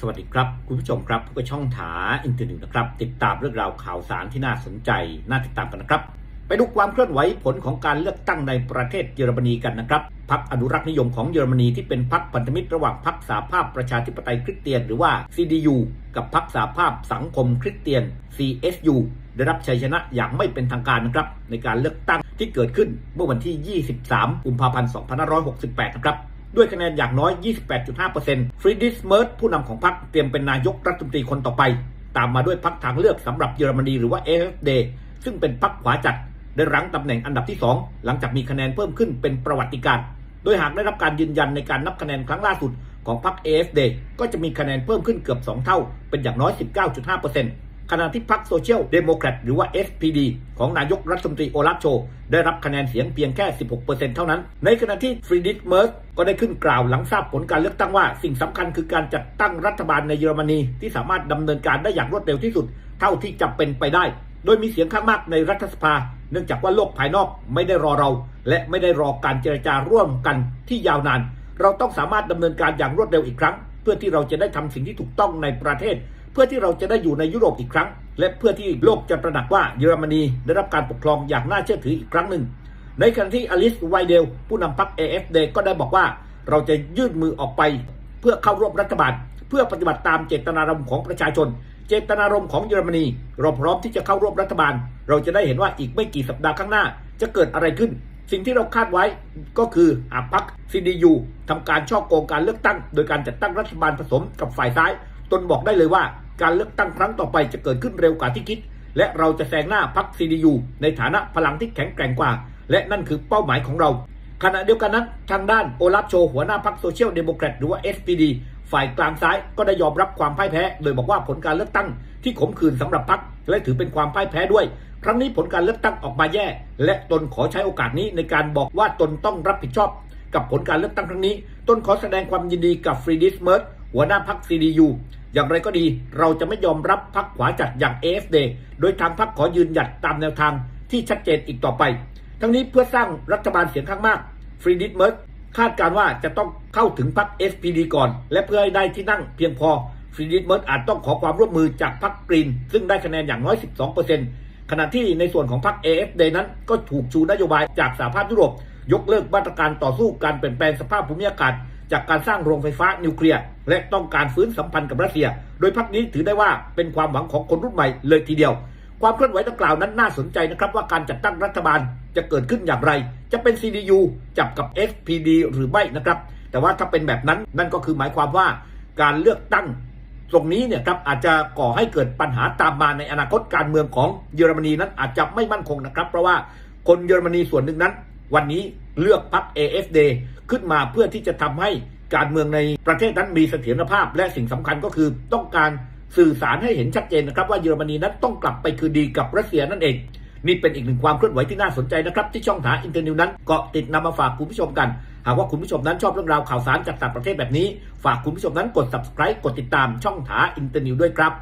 สวัสดีครับคุณผู้ชมครับพบกับช่องถาอินเทอร์เน็ตนะครับ ติดตามเรื่องราวข่าวสารที่น่าสนใจ น่าติดตามกันนะครับ ไปดูความเคลื่อนไหวผลของการเลือกตั้งในประเทศเยอรมนีกันนะครับพรรคอนุรักษ์นิยมของเยอรมนีที่เป็นพรรคพันธมิตรระหว่างพรรคสาภาพประชาธิปไตยคริสเตียน หรือว่า CDU กับพรรคสาภาพสังคมคริสเตียน CSU ได้รับชัยชนะอย่างไม่เป็นทางการนะครับในการเลือกตั้งที่เกิดขึ้นเมื่อวันที่ 23 กุมภาพันธ์ 2568 นะครับ ด้วยคะแนนอย่างน้อย 28.5%ฟรีดิสเมิร์ผู้นำของพรรคเตรียมเป็นนายกรัฐมนตรีคนต่อไป ตามมาด้วยพรรคทางเลือกสำหรับเยอรมนีหรือว่า AfD ซึ่งเป็นพรรคขวาจัด ได้รั้งตำแหน่งอันดับที่ 2 หลังจากมีคะแนนเพิ่มขึ้นเป็นประวัติการณ์โดยหากได้รับการยืนยันในการนับคะแนนครั้งล่าสุดของพรรค AfD ก็จะมีคะแนนเพิ่มขึ้นเกือบ 2 เท่า เป็นอย่างน้อย 19.5% ขณะที่พรรคโซเชียลเดโมแครตหรือว่า SPD ของนายกรัฐมนตรีโอลาฟโช ได้รับคะแนนเสียงเพียงแค่ 16%เท่านั้น ในขณะที่ฟรีดิสเมิร์สก็ได้ขึ้นกล่าวหลังทราบผลการเลือกตั้งว่า สิ่งสำคัญคือการจัดตั้งรัฐบาลในเยอรมนีที่สามารถดำเนินการได้อย่างรวดเร็วที่สุด เท่าที่จะเป็นไปได้ โดยมีเสียงข้างมากในรัฐสภา เนื่องจากว่าโลกภายนอกไม่ได้รอเรา และไม่ได้รอการเจรจาร่วมกันที่ยาวนาน เราต้องสามารถดำเนินการอย่างรวดเร็วอีกครั้ง เพื่อที่เราจะได้ทำสิ่งที่ถูกต้องในประเทศ พื่อที่เราจะได้อยู่ในยุโรปอีกครั้ง และเพื่อที่โลกจะตระหนักว่าเยอรมนีได้รับการปกครองอย่างน่าเชื่อถืออีกครั้งหนึ่ง ในขณะที่อลิสไวเดล ผู้นำพรรค AFD ก็ได้บอกว่า เราจะยื่นมือออกไป เพื่อเข้าร่วมรัฐบาล เพื่อปฏิบัติตามเจตนารมณ์ของประชาชน เจตนารมณ์ของเยอรมนี เราพร้อมที่จะเข้าร่วมรัฐบาล เราจะได้เห็นว่าอีกไม่กี่สัปดาห์ข้างหน้า จะเกิดอะไรขึ้น สิ่งที่เราคาดไว้ก็คือหากพรรค CDU ทำการช่อโกงการเลือกตั้ง โดยการจัดตั้งรัฐบาลผสมกับฝ่ายซ้าย ตนบอกได้เลยว่า การเลือกตั้งครั้งต่อไปจะเกิดขึ้นเร็วกว่าที่คิด และเราจะแซงหน้าพรรค CDU ในฐานะพลังที่แข็งแกร่งกว่า และนั่นคือเป้าหมายของเรา ขณะเดียวกันนั้นทางด้านโอลาฟโชหัวหน้าพรรคโซเชียลเดโมแครตหรือว่า SPD ฝ่ายกลางซ้ายก็ได้ยอมรับความพ่ายแพ้ โดยบอกว่าผลการเลือกตั้งที่ขมขื่นสำหรับพรรคและถือเป็นความพ่ายแพ้ด้วย ครั้งนี้ผลการเลือกตั้งออกมาแย่ และตนขอใช้โอกาสนี้ในการบอกว่าตนต้องรับผิดชอบ กับผลการเลือกตั้งครั้งนี้ ตนขอแสดงความยินดีกับฟรีดิสเมิร์หัวหน้าพรรค CDU อย่างไรก็ดีเราจะไม่ยอมรับพรรคขวาจัดอย่าง AFD โดยทางพรรคขอยืนหยัดตามแนวทางที่ชัดเจนอีกต่อไป ทั้งนี้เพื่อสร้างรัฐบาลเสียงข้างมากฟรีดิสเมิร์คาดการว่าจะต้องเข้าถึงพรรค SPD ก่อน และเพื่อให้ได้ที่นั่งเพียงพอฟรีดิสเมิร์อาจต้องขอความร่วมมือจากพรรคกรีน ซึ่งได้คะแนนอย่างน้อย 12%ขณะที่ในส่วนของพรรค AFD นั้นก็ถูกชูนโยบายจากสหภาพยุโรปยกเลิกมาตรการต่อสู้การเปลี่ยนแปลงสภาพภูมิอากาศ จากการสร้างโรงไฟฟ้านิวเคลียร์และต้องการฟื้นสัมพันธ์กับรัสเซีย โดยพรรคนี้ถือได้ว่าเป็นความหวังของคนรุ่นใหม่เลยทีเดียว ความเคลื่อนไหวดังกล่าวนั้นน่าสนใจนะครับว่าการจัดตั้งรัฐบาลจะเกิดขึ้นอย่างไร จะเป็น CDU จับกับ SPD หรือไม่นะครับ แต่ว่าถ้าเป็นแบบนั้นนั่นก็คือหมายความว่าการเลือกตั้งตรงนี้เนี่ยครับอาจจะก่อให้เกิดปัญหาตามมาในอนาคตการเมืองของเยอรมนีนั้นอาจจะไม่มั่นคงนะครับ เพราะว่าคนเยอรมนีส่วนหนึ่งนั้น วันนี้เลือกพรรค AFD ขึ้นมาเพื่อที่จะทำให้การเมืองในประเทศนั้นมีเสถียรภาพ และสิ่งสำคัญก็คือต้องการสื่อสารให้เห็นชัดเจนนะครับว่าเยอรมนีนั้นต้องกลับไปคืนดีกับรัสเซียนั่นเอง นี่เป็นอีกหนึ่งความเคลื่อนไหวที่น่าสนใจนะครับที่ช่องถาอินเตอร์นิวนั้นเกาะติดนำมาฝากคุณผู้ชมกัน หากว่าคุณผู้ชมนั้นชอบเรื่องราวข่าวสารจากต่างประเทศแบบนี้ ฝากคุณผู้ชมนั้นกด subscribe กดติดตามช่องถาอินเตอร์นิวด้วยครับ